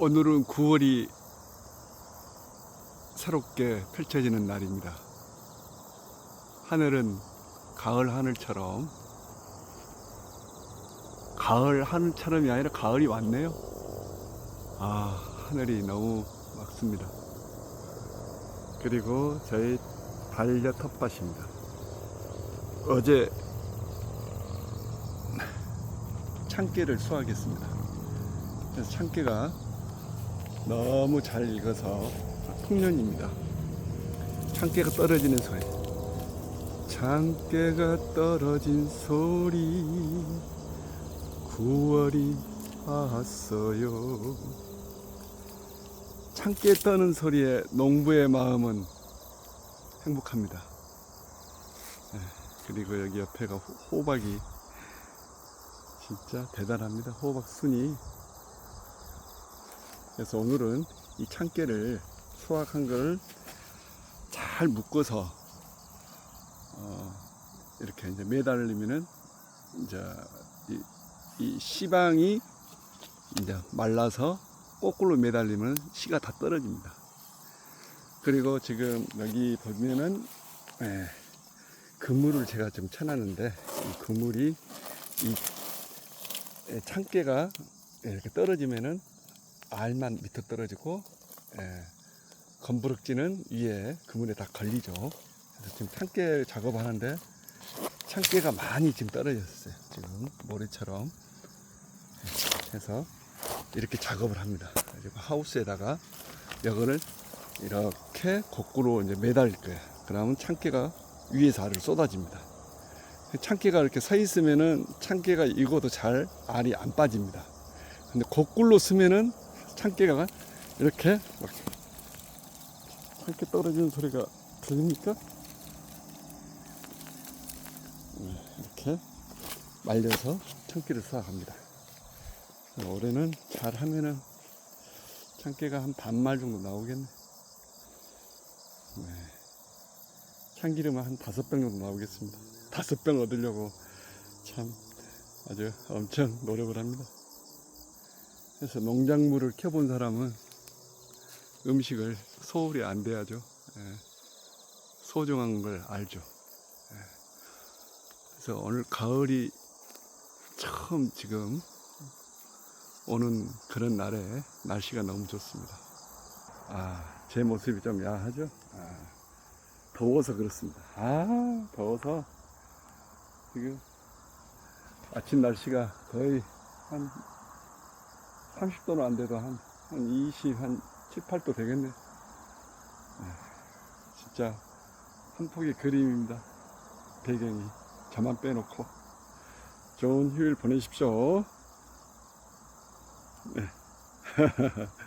오늘은 9월이 새롭게 펼쳐지는 날입니다. 하늘은 가을 하늘처럼 가을 하늘처럼이 아니라 가을이 왔네요. 아, 하늘이 너무 맑습니다. 그리고 저희 반려 텃밭입니다. 어제 참깨를 수확했습니다. 그래서 참깨가 너무 잘 익어서 풍년입니다. 참깨가 떨어지는 소리. 참깨가 떨어진 소리. 9월이 왔어요. 참깨 떠는 소리에 농부의 마음은 행복합니다. 네, 그리고 여기 옆에가 호- 호박이 진짜 대단합니다. 호박 순이. 그래서 오늘은 이 참깨를 수확한 걸잘 묶어서 어, 이렇게 이제 매달리면은 이제 이, 이 씨방이 이제 말라서 거꾸로 매달리면 씨가 다 떨어집니다. 그리고 지금 여기 보면은 예, 그물을 제가 좀 쳐놨는데 이 그물이 이 예, 참깨가 이렇게 떨어지면은 알만 밑에 떨어지고 예, 검부럭지는 위에 그물에 다 걸리죠. 그래서 지금 참깨 작업하는데 참깨가 많이 지금 떨어졌어요. 지금 모래처럼 예, 해서 이렇게 작업을 합니다. 그리고 하우스에다가 이거를 이렇게 거꾸로 이제 매달릴 거예요. 그러면 참깨가 위에서 알을 쏟아집니다. 참깨가 이렇게 서 있으면은 참깨가 익어도 잘 알이 안 빠집니다. 근데 거꾸로 쓰면은 참깨가 이렇게 막 참깨 떨어지는 소리가 들립니까? 네, 이렇게 말려서 참깨를 수확합니다. 올해는 잘 하면은 참깨가 한 반말 정도 나오겠네. 네. 참기름은 한 다섯 병 정도 나오겠습니다. 다섯 병 얻으려고 참 아주 엄청 노력을 합니다. 그래서 농작물을 켜본 사람은 음식을 소홀히 안 돼야죠. 예. 소중한 걸 알죠. 예. 그래서 오늘 가을이 처음 지금 오는 그런 날에 날씨가 너무 좋습니다. 아, 제 모습이 좀 야하죠? 아, 더워서 그렇습니다. 아, 더워서 지금 아침 날씨가 거의 한 30도는 안 돼도 한, 한 20, 한 7, 8도 되겠네. 네, 진짜 한 폭의 그림입니다. 배경이. 저만 빼놓고. 좋은 휴일 보내십시오. 네.